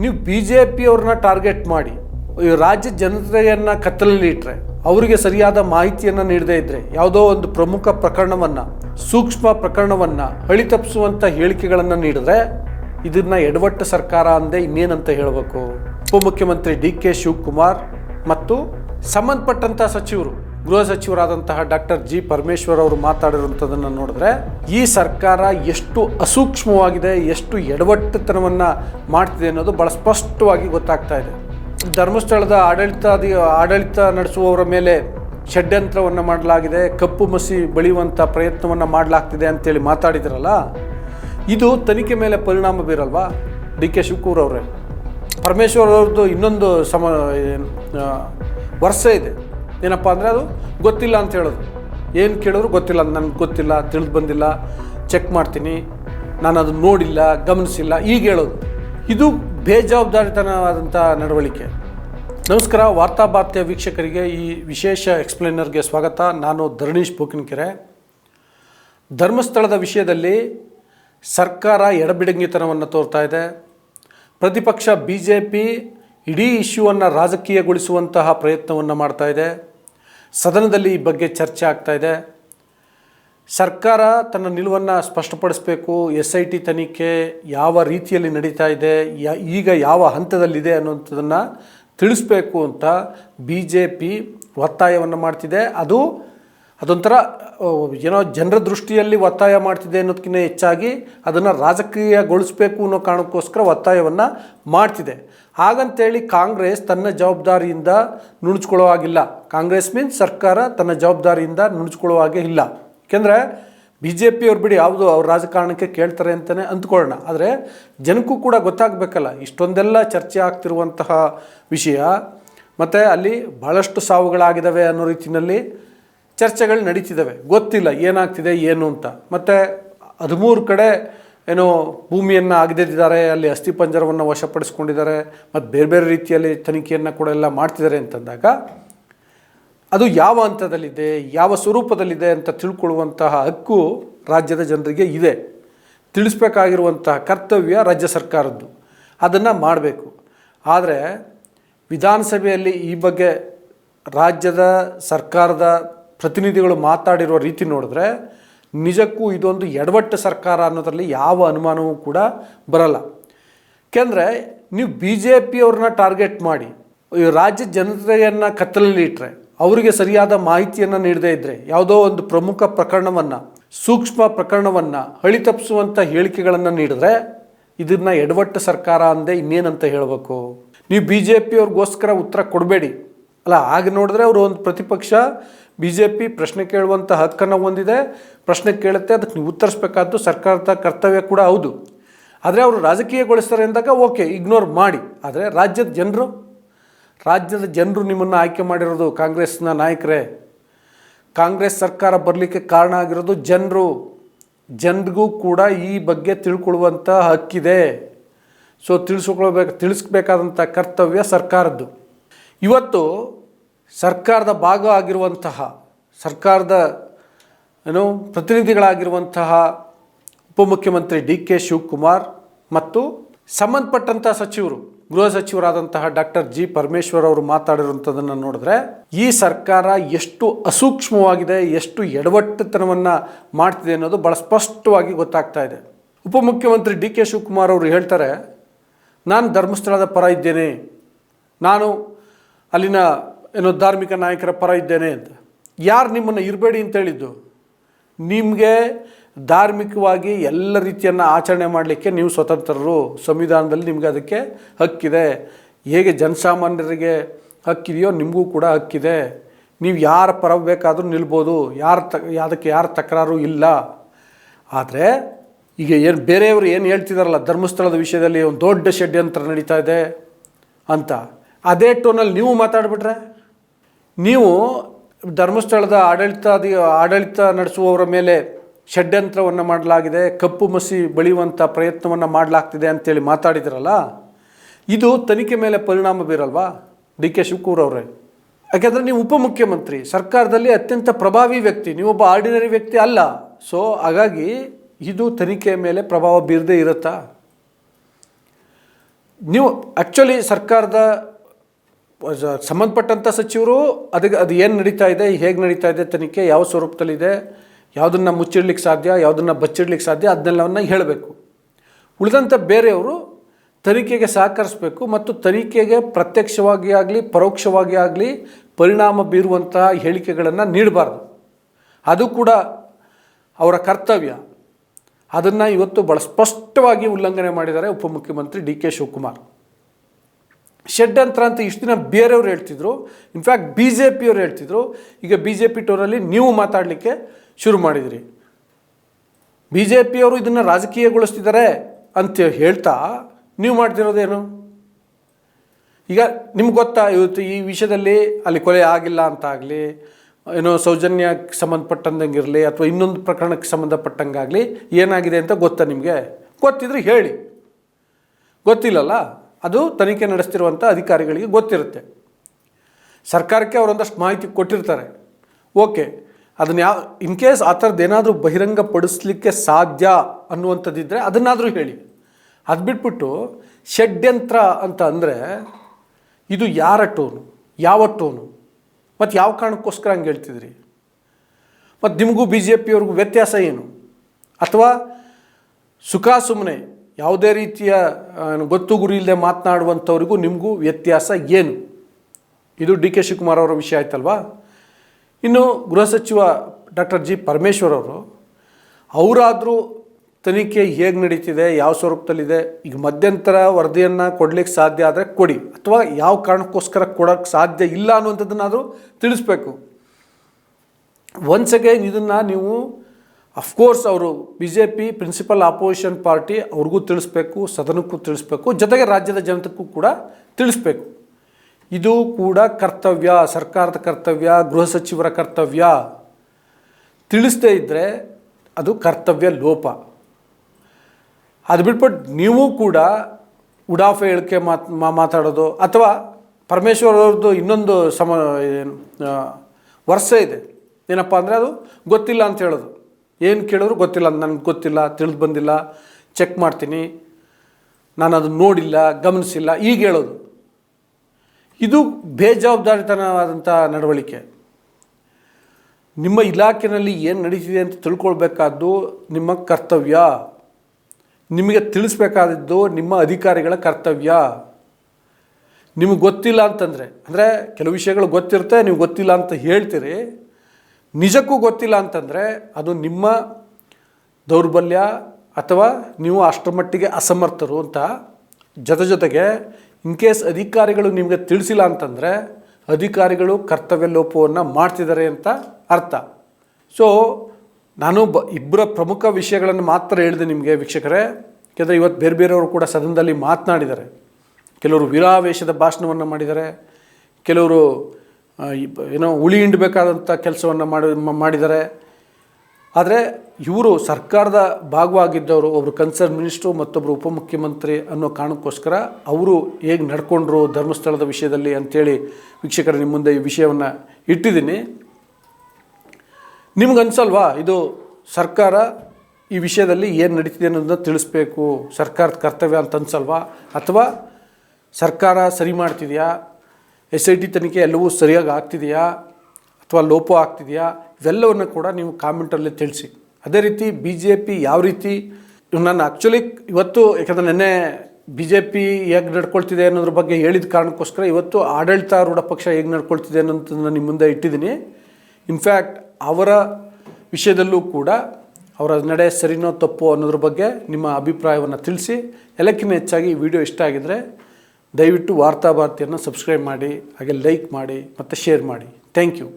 ನೀವು B J ಪಿಯವ್ರನ್ನ target ಮಾಡಿ ರಾಜ್ಯ ಜನತೆಯನ್ನು ಕತ್ತಲಲ್ಲಿ ಇಟ್ಟರೆ ಅವರಿಗೆ ಸರಿಯಾದ ಮಾಹಿತಿಯನ್ನು ನೀಡದೇ ಇದ್ದರೆ ಯಾವುದೋ ಒಂದು ಪ್ರಮುಖ ಪ್ರಕರಣವನ್ನು, ಸೂಕ್ಷ್ಮ ಪ್ರಕರಣವನ್ನು ಹಳಿತಪ್ಪಿಸುವಂಥ ಹೇಳಿಕೆಗಳನ್ನು ನೀಡಿದ್ರೆ, ಇದನ್ನ ಎಡವಟ್ಟು ಸರ್ಕಾರ ಅಂದೆ ಇನ್ನೇನಂತ ಹೇಳಬೇಕು? ಉಪಮುಖ್ಯಮಂತ್ರಿ ಡಿ ಕೆ ಶಿವಕುಮಾರ್ ಮತ್ತು ಸಂಬಂಧಪಟ್ಟಂಥ ಸಚಿವರು. ಗೃಹ ಸಚಿವರಾದಂತಹ ಡಾಕ್ಟರ್ ಜಿ ಪರಮೇಶ್ವರ್ ಅವರು ಮಾತಾಡಿರುವಂಥದ್ದನ್ನು ನೋಡಿದ್ರೆ, ಈ ಸರ್ಕಾರ ಎಷ್ಟು ಅಸೂಕ್ಷ್ಮವಾಗಿದೆ, ಎಷ್ಟು ಎಡವಟ್ಟುತನವನ್ನು ಮಾಡ್ತಿದೆ ಅನ್ನೋದು ಭಾಳ ಸ್ಪಷ್ಟವಾಗಿ ಗೊತ್ತಾಗ್ತಾ ಇದೆ. ಧರ್ಮಸ್ಥಳದ ಆಡಳಿತಾಧಿ ಆಡಳಿತ ನಡೆಸುವವರ ಮೇಲೆ ಷಡ್ಯಂತ್ರವನ್ನು ಮಾಡಲಾಗಿದೆ, ಕಪ್ಪು ಮಸಿ ಬಳಿಯುವಂಥ ಪ್ರಯತ್ನವನ್ನು ಮಾಡಲಾಗ್ತಿದೆ ಅಂತೇಳಿ ಮಾತಾಡಿದ್ರಲ್ಲ, ಇದು ತನಿಖೆ ಮೇಲೆ ಪರಿಣಾಮ ಬೀರಲ್ವಾ? ಡಿ ಕೆ ಶಿವಕೂರ್ ಅವರೇ, ಪರಮೇಶ್ವರ್ ಅವ್ರದ್ದು ಇನ್ನೊಂದು ಸಮ ವರ್ಷ ಇದೆ. ಏನಪ್ಪ ಅಂದರೆ ಅದು ಗೊತ್ತಿಲ್ಲ ಅಂತ ಹೇಳೋದು. ಏನು ಕೇಳಿದ್ರು ಗೊತ್ತಿಲ್ಲ, ನನಗೆ ಗೊತ್ತಿಲ್ಲ, ತಿಳಿದು ಬಂದಿಲ್ಲ ಚೆಕ್ ಮಾಡ್ತೀನಿ, ನಾನು ಅದನ್ನು ನೋಡಿಲ್ಲ, ಗಮನಿಸಿಲ್ಲ ಈಗ ಹೇಳೋದು. ಇದು ಬೇಜವಾಬ್ದಾರಿತನವಾದಂಥ ನಡವಳಿಕೆ. ನಮಸ್ಕಾರ, ವಾರ್ತಾ ಭಾರತೀಯ ವೀಕ್ಷಕರಿಗೆ ಈ ವಿಶೇಷ ಎಕ್ಸ್ಪ್ಲೇನರ್ಗೆ ಸ್ವಾಗತ. ನಾನು ಧರಣೀಶ್ ಬೂಕಿನಕೆರೆ ಧರ್ಮಸ್ಥಳದ ವಿಷಯದಲ್ಲಿ ಸರ್ಕಾರ ಎಡಬಿಡಂಗಿತನವನ್ನು ತೋರ್ತಾ ಇದೆ. ಪ್ರತಿಪಕ್ಷ ಬಿ ಜೆ ಪಿ ಇಡೀ ಇಶ್ಯೂವನ್ನು ರಾಜಕೀಯಗೊಳಿಸುವಂತಹ ಪ್ರಯತ್ನವನ್ನು ಮಾಡ್ತಾ ಇದೆ. ಸದನದಲ್ಲಿ ಈ ಬಗ್ಗೆ ಚರ್ಚೆ ಆಗ್ತಾ ಇದೆ. ಸರ್ಕಾರ ತನ್ನ ನಿಲುವನ್ನು ಸ್ಪಷ್ಟಪಡಿಸಬೇಕು. ಎಸ್ ಐ ಟಿ ತನಿಖೆ ಯಾವ ರೀತಿಯಲ್ಲಿ ನಡೀತಾ ಇದೆ, ಯಾ, ಈಗ ಯಾವ ಹಂತದಲ್ಲಿದೆ ಅನ್ನುವಂಥದ್ದನ್ನು ತಿಳಿಸ್ಬೇಕು ಅಂತ ಬಿ ಜೆ ಪಿ ಒತ್ತಾಯವನ್ನು ಮಾಡ್ತಿದೆ. ಅದು ಅದೊಂಥರ ಏನೋ ಜನರ ದೃಷ್ಟಿಯಲ್ಲಿ ಒತ್ತಾಯ ಮಾಡ್ತಿದೆ ಅನ್ನೋದಕ್ಕಿಂತ ಹೆಚ್ಚಾಗಿ ಅದನ್ನು ರಾಜಕೀಯಗೊಳಿಸಬೇಕು ಅನ್ನೋ ಕಾರಣಕ್ಕೋಸ್ಕರ ಒತ್ತಾಯವನ್ನು ಮಾಡ್ತಿದೆ. ಹಾಗಂತೇಳಿ ಕಾಂಗ್ರೆಸ್ ತನ್ನ ಜವಾಬ್ದಾರಿಯಿಂದ ನುಣುಚ್ಕೊಳ್ಳೋ ಹಾಗಿಲ್ಲ. ಕಾಂಗ್ರೆಸ್ ಮೀನ್ಸ್ ಸರ್ಕಾರ ತನ್ನ ಜವಾಬ್ದಾರಿಯಿಂದ ನುಣುಚ್ಕೊಳ್ಳೋ ಹಾಗೆ ಇಲ್ಲ. ಏಕೆಂದರೆ ಬಿ ಜೆ ಪಿಯವ್ರು ಬಿಡಿ ಯಾವುದು ಅವ್ರ ರಾಜಕಾರಣಕ್ಕೆ ಕೇಳ್ತಾರೆ ಅಂತಲೇ ಅಂದ್ಕೊಳ್ಳೋಣ ಆದರೆ ಜನಕ್ಕೂ ಕೂಡ ಗೊತ್ತಾಗಬೇಕಲ್ಲ, ಇಷ್ಟೊಂದೆಲ್ಲ ಚರ್ಚೆ ಆಗ್ತಿರುವಂತಹ ವಿಷಯ. ಮತ್ತು ಅಲ್ಲಿ ಭಾಳಷ್ಟು ಸಾವುಗಳಾಗಿದ್ದಾವೆ ಅನ್ನೋ ರೀತಿಯಲ್ಲಿ ಚರ್ಚೆಗಳು ನಡೀತಿದ್ದಾವೆ ಗೊತ್ತಿಲ್ಲ ಏನಾಗ್ತಿದೆ, ಏನು ಅಂತ. ಮತ್ತು ಹದಿಮೂರು ಕಡೆ ಏನೋ ಭೂಮಿಯನ್ನು ಅಗದಿದ್ದಾರೆ, ಅಲ್ಲಿ ಅಸ್ಥಿಪಂಜರವನ್ನು ವಶಪಡಿಸ್ಕೊಂಡಿದ್ದಾರೆ ಮತ್ತು ಬೇರೆ ಬೇರೆ ರೀತಿಯಲ್ಲಿ ತನಿಖೆಯನ್ನು ಕೂಡ ಎಲ್ಲ ಮಾಡ್ತಿದ್ದಾರೆ ಅಂತಂದಾಗ, ಅದು ಯಾವ ಹಂತದಲ್ಲಿದೆ, ಯಾವ ಸ್ವರೂಪದಲ್ಲಿದೆ ಅಂತ ತಿಳ್ಕೊಳ್ಳುವಂತಹ ಹಕ್ಕು ರಾಜ್ಯದ ಜನರಿಗೆ ಇದೆ. ತಿಳಿಸ್ಬೇಕಾಗಿರುವಂತಹ ಕರ್ತವ್ಯ ರಾಜ್ಯ ಸರ್ಕಾರದ್ದು. ಅದನ್ನು ಮಾಡಬೇಕು. ಆದರೆ ವಿಧಾನಸಭೆಯಲ್ಲಿ ಈ ಬಗ್ಗೆ ರಾಜ್ಯದ ಸರ್ಕಾರದ ಪ್ರತಿನಿಧಿಗಳು ಮಾತಾಡಿರುವ ರೀತಿ ನೋಡಿದ್ರೆ ನಿಜಕ್ಕೂ ಇದೊಂದು ಎಡವಟ್ಟು ಸರ್ಕಾರ ಅನ್ನೋದರಲ್ಲಿ ಯಾವ ಅನುಮಾನವೂ ಕೂಡ ಬರಲ್ಲ. ಏಕೆಂದರೆ ನೀವು ಬಿ ಜೆ ಪಿಯವ್ರನ್ನ ಟಾರ್ಗೆಟ್ ಮಾಡಿ ರಾಜ್ಯ ಜನತೆಯನ್ನು ಕತ್ತಲಲ್ಲಿ ಇಟ್ಟರೆ ಅವರಿಗೆ ಸರಿಯಾದ ಮಾಹಿತಿಯನ್ನು ನೀಡದೇ ಇದ್ದರೆ ಯಾವುದೋ ಒಂದು ಪ್ರಮುಖ ಪ್ರಕರಣವನ್ನು, ಸೂಕ್ಷ್ಮ ಪ್ರಕರಣವನ್ನು, ಹಳಿ ತಪ್ಪಿಸುವಂಥ ಹೇಳಿಕೆಗಳನ್ನು ನೀಡಿದ್ರೆ ಇದನ್ನು ಎಡವಟ್ಟು ಸರ್ಕಾರ ಅಂದೆ ಇನ್ನೇನಂತ ಹೇಳಬೇಕು? ನೀವು ಬಿ ಜೆ ಪಿಯವ್ರಿಗೋಸ್ಕರ ಉತ್ತರ ಕೊಡಬೇಡಿ. ಅಲ್ಲ, ಆಗ ನೋಡಿದ್ರೆ ಅವರು ಒಂದು ಪ್ರತಿಪಕ್ಷ ಬಿ ಜೆ ಪಿ ಪ್ರಶ್ನೆ ಕೇಳುವಂಥ ಹಕ್ಕನ್ನು ಹೊಂದಿದೆ. ಪ್ರಶ್ನೆ ಕೇಳುತ್ತೆ, ಅದಕ್ಕೆ ನೀವು ಉತ್ತರಿಸಬೇಕಾದ್ದು ಸರ್ಕಾರದ ಕರ್ತವ್ಯ ಕೂಡ ಹೌದು. ಆದರೆ ಅವರು ರಾಜಕೀಯಗೊಳಿಸ್ತಾರೆ ಅಂದಾಗ ಓಕೆ, ಇಗ್ನೋರ್ ಮಾಡಿ. ಆದರೆ ರಾಜ್ಯದ ಜನರು ರಾಜ್ಯದ ಜನರು ನಿಮ್ಮನ್ನು ಆಯ್ಕೆ ಮಾಡಿರೋದು ಕಾಂಗ್ರೆಸ್ನ ನಾಯಕರೇ. ಕಾಂಗ್ರೆಸ್ ಸರ್ಕಾರ ಬರಲಿಕ್ಕೆ ಕಾರಣ ಆಗಿರೋದು ಜನರು. ಜನರಿಗೂ ಕೂಡ ಈ ಬಗ್ಗೆ ತಿಳ್ಕೊಳ್ಳುವಂಥ ಹಕ್ಕಿದೆ. ಸೊ ತಿಳಿಸ್ಕೊಳ್ಬೇಕು ತಿಳಿಸ್ಬೇಕಾದಂಥ ಕರ್ತವ್ಯ ಸರ್ಕಾರದ್ದು. ಇವತ್ತು ಸರ್ಕಾರದ ಭಾಗ ಆಗಿರುವಂತಹ, ಸರ್ಕಾರದ, ಏನು, ಪ್ರತಿನಿಧಿಗಳಾಗಿರುವಂತಹ ಉಪಮುಖ್ಯಮಂತ್ರಿ ಡಿ ಕೆ ಶಿವಕುಮಾರ್ ಮತ್ತು ಸಂಬಂಧಪಟ್ಟಂಥ ಸಚಿವರು, ಗೃಹ ಸಚಿವರಾದಂತಹ ಡಾಕ್ಟರ್ ಜಿ. ಪರಮೇಶ್ವರ್ ಅವರು ಮಾತಾಡಿರುವಂಥದ್ದನ್ನು ನೋಡಿದ್ರೆ, ಈ ಸರ್ಕಾರ ಎಷ್ಟು ಅಸೂಕ್ಷ್ಮವಾಗಿದೆ, ಎಷ್ಟು ಎಡವಟ್ಟತನವನ್ನು ಮಾಡ್ತಿದೆ ಅನ್ನೋದು ಭಾಳ ಸ್ಪಷ್ಟವಾಗಿ ಗೊತ್ತಾಗ್ತಾ ಇದೆ. ಉಪಮುಖ್ಯಮಂತ್ರಿ ಡಿ ಕೆ ಶಿವಕುಮಾರ್ ಅವರು ಹೇಳ್ತಾರೆ, ನಾನು ಧರ್ಮಸ್ಥಳದ ಪರ ಇದ್ದೇನೆ. ನಾನು ಅಲ್ಲಿನ ಏನೋ ಧಾರ್ಮಿಕ ನಾಯಕರ ಪರ ಇದ್ದೇನೆ ಅಂತ. ಯಾರು ನಿಮ್ಮನ್ನು ಇರಬೇಡಿ ಅಂತ ಹೇಳಿದ್ದು? ನಿಮಗೆ ಧಾರ್ಮಿಕವಾಗಿ ಎಲ್ಲ ರೀತಿಯನ್ನು ಆಚರಣೆ ಮಾಡಲಿಕ್ಕೆ ನೀವು ಸ್ವತಂತ್ರರು. ಸಂವಿಧಾನದಲ್ಲಿ ನಿಮಗೆ ಅದಕ್ಕೆ ಹಕ್ಕಿದೆ. ಹೇಗೆ ಜನಸಾಮಾನ್ಯರಿಗೆ ಹಕ್ಕಿದೆಯೋ ನಿಮಗೂ ಕೂಡ ಹಕ್ಕಿದೆ. ನೀವು ಯಾರ ಪರ ಬೇಕಾದರೂ ನಿಲ್ಬೋದು. ಯಾರು ತ, ಅದಕ್ಕೆ ಯಾರ ತಕರಾರು ಇಲ್ಲ. ಆದರೆ ಈಗ ಏನು ಬೇರೆಯವರು ಏನು ಹೇಳ್ತಿದಾರಲ್ಲ, ಧರ್ಮಸ್ಥಳದ ವಿಷಯದಲ್ಲಿ ಒಂದು ದೊಡ್ಡ ಷಡ್ಯಂತ್ರ ನಡೀತಾ ಇದೆ ಅಂತ. ಅದೇ ಟೋನಲ್ಲಿ ನೀವು ಮಾತಾಡ್ಬಿಟ್ರೆ? ನೀವು ಧರ್ಮಸ್ಥಳದ ಆಡಳಿತಾಧಿ ಆಡಳಿತ ನಡೆಸುವವರ ಮೇಲೆ ಷಡ್ಯಂತ್ರವನ್ನು ಮಾಡಲಾಗಿದೆ, ಕಪ್ಪು ಮಸಿ ಬಳಿಯುವಂಥ ಪ್ರಯತ್ನವನ್ನು ಮಾಡಲಾಗ್ತಿದೆ ಅಂತೇಳಿ ಮಾತಾಡಿದ್ರಲ್ಲ, ಇದು ತನಿಖೆ ಮೇಲೆ ಪರಿಣಾಮ ಬೀರಲ್ವಾ? ಡಿ ಕೆ ಶಿವಕೂರ್ ಅವರೇ. ಯಾಕೆಂದರೆ ನೀವು ಉಪಮುಖ್ಯಮಂತ್ರಿ, ಸರ್ಕಾರದಲ್ಲಿ ಅತ್ಯಂತ ಪ್ರಭಾವಿ ವ್ಯಕ್ತಿ ನೀವೊಬ್ಬ ಆರ್ಡಿನರಿ ವ್ಯಕ್ತಿ ಅಲ್ಲ. ಸೊ ಹಾಗಾಗಿ ಇದು ತನಿಖೆಯ ಮೇಲೆ ಪ್ರಭಾವ ಬೀರದೇ ಇರುತ್ತಾ? ನೀವು ಆ್ಯಕ್ಚುಲಿ ಸರ್ಕಾರದ ಸಂಬಂಧಪಟ್ಟಂಥ ಸಚಿವರು ಅದಕ್ಕೆ ಅದು ಏನು ನಡೀತಾ ಇದೆ, ಹೇಗೆ ನಡೀತಾ ಇದೆ ತನಿಖೆ ಯಾವ ಸ್ವರೂಪದಲ್ಲಿದೆ, ಯಾವುದನ್ನು ಮುಚ್ಚಿಡ್ಲಿಕ್ಕೆ ಸಾಧ್ಯ, ಯಾವುದನ್ನು ಬಚ್ಚಿಡ್ಲಿಕ್ಕೆ ಸಾಧ್ಯ ಅದನ್ನೆಲ್ಲವನ್ನು ಹೇಳಬೇಕು. ಉಳಿದಂಥ ಬೇರೆಯವರು ತನಿಖೆಗೆ ಸಹಕರಿಸಬೇಕು ಮತ್ತು ತನಿಖೆಗೆ ಪ್ರತ್ಯಕ್ಷವಾಗಿ ಆಗಲಿ, ಪರೋಕ್ಷವಾಗಿ ಆಗಲಿ ಪರಿಣಾಮ ಬೀರುವಂತಹ ಹೇಳಿಕೆಗಳನ್ನು ನೀಡಬಾರ್ದು. ಅದು ಕೂಡ ಅವರ ಕರ್ತವ್ಯ. ಅದನ್ನು ಇವತ್ತು ಭಾಳ ಸ್ಪಷ್ಟವಾಗಿ ಉಲ್ಲಂಘನೆ ಮಾಡಿದ್ದಾರೆ ಉಪಮುಖ್ಯಮಂತ್ರಿ ಡಿ ಕೆ ಶಿವಕುಮಾರ್. ಷಡ್ಯಂತ್ರ ಅಂತ ಇಷ್ಟು ದಿನ ಬೇರೆಯವ್ರು ಹೇಳ್ತಿದ್ರು. ಇನ್ಫ್ಯಾಕ್ಟ್ ಬಿ ಜೆ ಪಿಯವ್ರು ಹೇಳ್ತಿದ್ರು. ಈಗ ಬಿ ಜೆ ಪಿ ಟೋರಲ್ಲಿ ನೀವು ಮಾತಾಡಲಿಕ್ಕೆ ಶುರು ಮಾಡಿದಿರಿ. ಬಿ ಜೆ ಪಿಯವರು ಇದನ್ನು ರಾಜಕೀಯಗೊಳಿಸ್ತಿದ್ದಾರೆ ಅಂತ ಹೇಳ್ತಾ ನೀವು ಮಾಡ್ತಿರೋದೇನು? ಈಗ ನಿಮ್ಗೆ ಗೊತ್ತಾ, ಇವತ್ತು ಈ ವಿಷಯದಲ್ಲಿ ಅಲ್ಲಿ ಕೊಲೆ ಆಗಿಲ್ಲ ಅಂತ ಆಗಲಿ, ಏನೋ ಸೌಜನ್ಯಕ್ಕೆ ಸಂಬಂಧಪಟ್ಟಂಗಿರಲಿ ಅಥವಾ ಇನ್ನೊಂದು ಪ್ರಕರಣಕ್ಕೆ ಸಂಬಂಧಪಟ್ಟಂಗಾಗಲಿ ಏನಾಗಿದೆ ಅಂತ ಗೊತ್ತಾ ನಿಮಗೆ? ಗೊತ್ತಿದ್ರೆ ಹೇಳಿ. ಗೊತ್ತಿಲ್ಲಲ್ಲ? ಅದು ತನಿಖೆ ನಡೆಸ್ತಿರುವಂಥ ಅಧಿಕಾರಿಗಳಿಗೆ ಗೊತ್ತಿರುತ್ತೆ. ಸರ್ಕಾರಕ್ಕೆ ಅವರೊಂದಷ್ಟು ಮಾಹಿತಿ ಕೊಟ್ಟಿರ್ತಾರೆ. ಓಕೆ, ಅದನ್ನ ಯಾವ ಇನ್ ಕೇಸ್ ಆ ಥರದ್ದು ಏನಾದರೂ ಬಹಿರಂಗಪಡಿಸ್ಲಿಕ್ಕೆ ಸಾಧ್ಯ ಅನ್ನುವಂಥದ್ದಿದ್ದರೆ ಅದನ್ನಾದರೂ ಹೇಳಿ. ಅದು ಬಿಟ್ಬಿಟ್ಟು ಷಡ್ಯಂತ್ರ ಅಂತ ಅಂದರೆ ಇದು ಯಾರ ಟೋನು, ಯಾವ ಟೋನು? ಮತ್ತು ಯಾವ ಕಾರಣಕ್ಕೋಸ್ಕರ ಹಂಗೆ ಹೇಳ್ತಿದ್ರಿ? ಮತ್ತು ನಿಮಗೂ ಬಿ ಜೆ ಪಿಯವ್ರಿಗೂ ವ್ಯತ್ಯಾಸ ಏನು? ಅಥವಾ ಸುಖ ಯಾವುದೇ ರೀತಿಯ ಗೊತ್ತು ಗುರಿ ಇಲ್ಲದೆ ಮಾತನಾಡುವಂಥವ್ರಿಗೂ ನಿಮಗೂ ವ್ಯತ್ಯಾಸ ಏನು? ಇದು ಡಿ ಕೆ ಶಿವಕುಮಾರ್ ಅವರ ವಿಷಯ ಆಯ್ತಲ್ವಾ? ಇನ್ನು ಗೃಹ ಸಚಿವ ಡಾಕ್ಟರ್ ಜಿ ಪರಮೇಶ್ವರ್ ಅವರು, ಅವರಾದರೂ ತನಿಖೆ ಹೇಗೆ ನಡೀತಿದೆ, ಯಾವ ಸ್ವರೂಪದಲ್ಲಿದೆ, ಈಗ ಮಧ್ಯಂತರ ವರದಿಯನ್ನು ಕೊಡಲಿಕ್ಕೆ ಸಾಧ್ಯ ಆದರೆ ಕೊಡಿ, ಅಥವಾ ಯಾವ ಕಾರಣಕ್ಕೋಸ್ಕರ ಕೊಡೋಕ್ಕೆ ಸಾಧ್ಯ ಇಲ್ಲ ಅನ್ನುವಂಥದ್ದನ್ನಾದರೂ ತಿಳಿಸ್ಬೇಕು. ಒನ್ಸ್ ಅಗೈನ್ ಇದನ್ನು ನೀವು ಅಫ್ಕೋರ್ಸ್ ಅವರು B J P principal opposition party ಅವ್ರಿಗೂ ತಿಳಿಸ್ಬೇಕು, ಸದನಕ್ಕೂ ತಿಳಿಸ್ಬೇಕು, ಜೊತೆಗೆ ರಾಜ್ಯದ ಜನತೆಗೂ ಕೂಡ ತಿಳಿಸ್ಬೇಕು. ಇದು ಕೂಡ ಕರ್ತವ್ಯ, ಸರ್ಕಾರದ ಕರ್ತವ್ಯ, ಗೃಹ ಸಚಿವರ ಕರ್ತವ್ಯ. ತಿಳಿಸದೇ ಇದ್ದರೆ ಅದು ಕರ್ತವ್ಯ ಲೋಪ. ಅದು ಬಿಟ್ಬಿಟ್ಟು ನೀವು ಕೂಡ ಉಡಾಫೆ ಹೇಳಿಕೆ ಮಾತು ಮಾತಾಡೋದು, ಅಥವಾ ಪರಮೇಶ್ವರ್ ಅವ್ರದ್ದು ಇನ್ನೊಂದು ಸಮ ವರ್ಷ ಇದೆ. ಏನಪ್ಪ ಅಂದರೆ ಅದು ಗೊತ್ತಿಲ್ಲ ಅಂತ ಹೇಳೋದು. ಏನು ಕೇಳಿದ್ರು ಗೊತ್ತಿಲ್ಲ, ನನಗೆ ಗೊತ್ತಿಲ್ಲ, ತಿಳಿದು ಬಂದಿಲ್ಲ ಚೆಕ್ ಮಾಡ್ತೀನಿ. ನಾನು ಅದನ್ನು ನೋಡಿಲ್ಲ, ಗಮನಿಸಿಲ್ಲ, ಈಗ ಹೇಳೋದು. ಇದು ಬೇಜವಾಬ್ದಾರಿತನವಾದಂಥ ನಡವಳಿಕೆ. ನಿಮ್ಮ ಇಲಾಖೆಯಲ್ಲಿ ಏನು ನಡೀತಿದೆ ಅಂತ ತಿಳ್ಕೊಳ್ಬೇಕಾದ್ದು ನಿಮ್ಮ ಕರ್ತವ್ಯ. ನಿಮಗೆ ತಿಳಿಸ್ಬೇಕಾದದ್ದು ನಿಮ್ಮ ಅಧಿಕಾರಿಗಳ ಕರ್ತವ್ಯ. ನಿಮಗೆ ಗೊತ್ತಿಲ್ಲ ಅಂತಂದರೆ, ಅಂದರೆ ಕೆಲವು ವಿಷಯಗಳು ಗೊತ್ತಿರುತ್ತೆ, ನೀವು ಗೊತ್ತಿಲ್ಲ ಅಂತ ಹೇಳ್ತೀರಿ. ನಿಜಕ್ಕೂ ಗೊತ್ತಿಲ್ಲ ಅಂತಂದರೆ ಅದು ನಿಮ್ಮ ದೌರ್ಬಲ್ಯ ಅಥವಾ ನೀವು ಅಷ್ಟರ ಮಟ್ಟಿಗೆ ಅಸಮರ್ಥರು ಅಂತ ಜೊತೆ ಜೊತೆಗೆ ಇನ್ ಕೇಸ್ ಅಧಿಕಾರಿಗಳು ನಿಮಗೆ ತಿಳಿಸಿಲ್ಲ ಅಂತಂದರೆ ಅಧಿಕಾರಿಗಳು ಕರ್ತವ್ಯ ಲೋಪವನ್ನು ಮಾಡ್ತಿದ್ದಾರೆ ಅಂತ ಅರ್ಥ. ಸೊ ನಾನು ಬ ಇಬ್ಬರ ಪ್ರಮುಖ ವಿಷಯಗಳನ್ನು ಮಾತ್ರ ಹೇಳಿದೆ ನಿಮಗೆ ವೀಕ್ಷಕರೇ. ಯಾಕೆಂದರೆ ಇವತ್ತು ಬೇರೆ ಬೇರೆಯವರು ಕೂಡ ಸದನದಲ್ಲಿ ಮಾತನಾಡಿದ್ದಾರೆ. ಕೆಲವರು ವಿರಾವೇಶದ ಭಾಷಣವನ್ನು ಮಾಡಿದ್ದಾರೆ. ಕೆಲವರು ಏನೋ ಉಳಿ ಹಿಂಡಬೇಕಾದಂಥ ಕೆಲಸವನ್ನು ಮಾಡಿ ಮಾಡಿದ್ದಾರೆ ಆದರೆ ಇವರು ಸರ್ಕಾರದ ಭಾಗವಾಗಿದ್ದವರು ಒಬ್ಬರು ಕನ್ಸರ್ನ್ ಮಿನಿಸ್ಟ್ರು ಮತ್ತೊಬ್ಬರು ಉಪಮುಖ್ಯಮಂತ್ರಿ ಅನ್ನೋ ಕಾರಣಕ್ಕೋಸ್ಕರ ಅವರು ಹೇಗೆ ನಡ್ಕೊಂಡ್ರು ಧರ್ಮಸ್ಥಳದ ವಿಷಯದಲ್ಲಿ ಅಂಥೇಳಿ ವೀಕ್ಷಕರ ನಿಮ್ಮ ಮುಂದೆ ಈ ವಿಷಯವನ್ನು ಇಟ್ಟಿದ್ದೀನಿ. ನಿಮ್ಗೆ ಅನ್ಸಲ್ವಾ ಇದು ಸರ್ಕಾರ ಈ ವಿಷಯದಲ್ಲಿ ಏನು ನಡೀತಿದೆ ಅನ್ನೋದನ್ನ ತಿಳಿಸ್ಬೇಕು, ಸರ್ಕಾರದ ಕರ್ತವ್ಯ ಅಂತ ಅನ್ಸಲ್ವಾ? ಅಥವಾ ಸರ್ಕಾರ ಸರಿ ಮಾಡ್ತಿದೆಯಾ? ಎಸ್ ಐ ಟಿ ತನಿಖೆ ಎಲ್ಲವೂ ಸರಿಯಾಗಿ ಆಗ್ತಿದೆಯಾ ಅಥವಾ ಲೋಪ ಆಗ್ತಿದೆಯಾ? ಇವೆಲ್ಲವನ್ನು ಕೂಡ ನೀವು ಕಾಮೆಂಟಲ್ಲಿ ತಿಳಿಸಿ. ಅದೇ ರೀತಿ ಬಿ ಜೆ ಪಿ ಯಾವ ರೀತಿ ನಾನು ಆ್ಯಕ್ಚುಲಿ ಇವತ್ತು ಯಾಕಂದರೆ ನೆನ್ನೆ ಬಿ ಜೆ ಪಿ ಹೇಗೆ ನಡ್ಕೊಳ್ತಿದೆ ಅನ್ನೋದ್ರ ಬಗ್ಗೆ ಹೇಳಿದ ಕಾರಣಕ್ಕೋಸ್ಕರ ಇವತ್ತು ಆಡಳಿತಾರೂಢ ಪಕ್ಷ ಹೇಗೆ ನಡ್ಕೊಳ್ತಿದೆ ಅನ್ನೋದನ್ನು ನಿಮ್ಮ ಮುಂದೆ ಇಟ್ಟಿದ್ದೀನಿ. ಇನ್ಫ್ಯಾಕ್ಟ್ ಅವರ ವಿಷಯದಲ್ಲೂ ಕೂಡ ಅವರ ನಡೆ ಸರಿನೋ ತಪ್ಪೋ ಅನ್ನೋದ್ರ ಬಗ್ಗೆ ನಿಮ್ಮ ಅಭಿಪ್ರಾಯವನ್ನು ತಿಳಿಸಿ. ಎಲ್ಲಕ್ಕಿಂತ ಹೆಚ್ಚಾಗಿ ವಿಡಿಯೋ ಇಷ್ಟ ಆಗಿದರೆ ದಯವಿಟ್ಟು ವಾರ್ತಾ ಭಾರತಿಯನ್ನು ಸಬ್ಸ್ಕ್ರೈಬ್ ಮಾಡಿ ಹಾಗೆ ಲೈಕ್ ಮಾಡಿ ಮತ್ತು ಶೇರ್ ಮಾಡಿ. Thank you